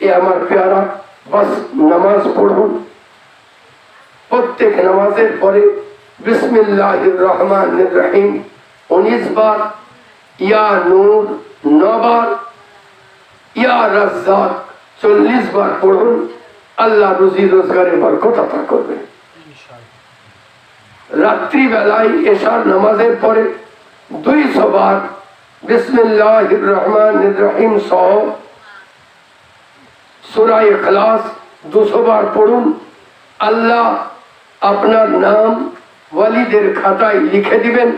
এ আমার পেয়ারা বাস নামাজ পড়ুন প্রত্যেক নামাজের পরে বিসমিল্লাহ রহমান রহিম উনিশ বার ইয়া নূর নবার ইয়া রাজ্জাক চল্লিশ বার পড়ুন আল্লাহ রুজি রোজগারে বরকত আতা করবেন রাত্রিবেলায় এশার নামাজের পরে দুইশো বার বিসমিল্লাহ রহমান রহিম সহ সুরাই খালাস দুশো বার পড়ুন। আল্লাহ আপনার নাম ওয়ালিদের খাতায় লিখে দিবেন,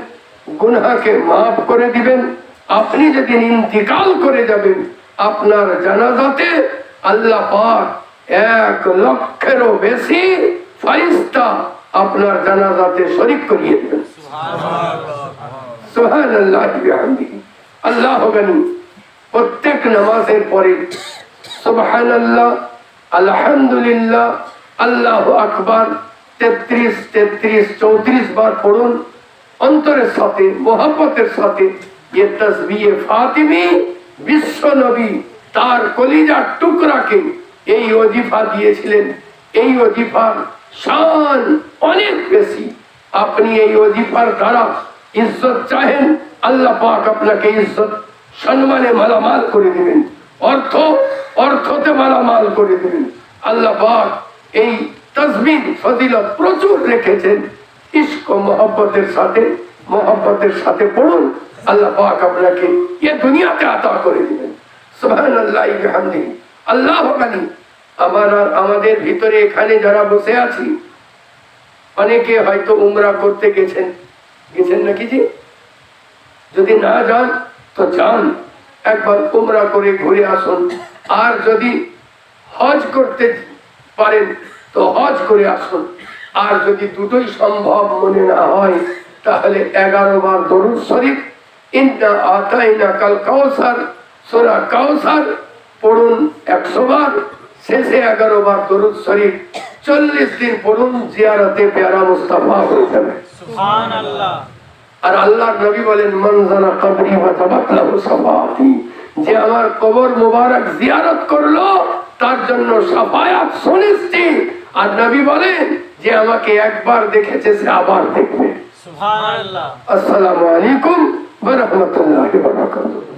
গুনহাকে মাফ করে দিবেন। আপনি যেদিন ইন্তিকাল করে যাবেন, আপনার জানাজাতে আল্লাহ পাক এক লক্ষেরও বেশি ফারিস্তা আপনার জানাজাতে শরিক করিয়ে দেবেন। সোহান আল্লাহ আল্লাহ প্রত্যেক নামাজের পরে সুবহান আলহামদুলিল্লাহ, আল্লাহ আকবার, তেত্রিশ তেত্রিশ, চৌত্রিশ বার পড়ুন, অন্তরের সাথে মোহাম্মতের সাথে ये তসবিয়ে ফাতিমি, বিশ্ব নবী তার কলিজার টুকরাকে এই অজিফা দিয়েছিলেন। এই অজিফার শান অনেক বেশি। আপনি এই অজিফার দ্বারা ইজ্জত চাহেন, আল্লাহ পাক আপনাকে ইজ্জত, সম্মানে মালামাল করে দিবেন। অর্থ অর্থতে মালামাল করে দিবেন আল্লাহ পাক এই তসবির ফজিলত প্রচুর রেখেছেন। ইস্ক মোহব্বতের সাথে মোহব্বতের সাথে পড়ুন। আল্লাহ পাক আপনাকে এ দুনিয়াতে আতা করে দিবেন। সুবহান আল্লাহ বিহামদি আল্লাহ গানি আমার আর আমাদের ভিতরে এখানে যারা বসে আছি, অনেকে হয়তো উমরা করতে গেছেন। গেছেন নাকি জি? যদি না যান, তো যান। একবার উমরা করে ঘুরে আসুন। আর যদি হজ করতে পারেন, তো হজ করে আসুন। আর যদি দুটোই সম্ভব মনে না হয়, তাহলে এগারো বার দরুদ শরীফ, ইন্না আতাইনা কাল কাউসার, সোরা কাউসার পড়ুন একশো বার। শেষে এগারো বার দরুদ শরীফ, চল্লিশ দিন পড়ুন জিয়ারতে পেয়ারা মুস্তাফা হয়ে যাবে। আর আল্লাহ নবী বলেন মনজানা কবরি সাফাতি যে আমার কবর মোবারক জিয়ারত করল তার জন্য সাফায়াত সুনিশ্চিত। আর নবী বলেন যে আমাকে একবার দেখেছে সে আবার দেখবে। আসসালামু আলাইকুম ওয়া রাহমাতুল্লাহি ওয়া বারাকাতুহু।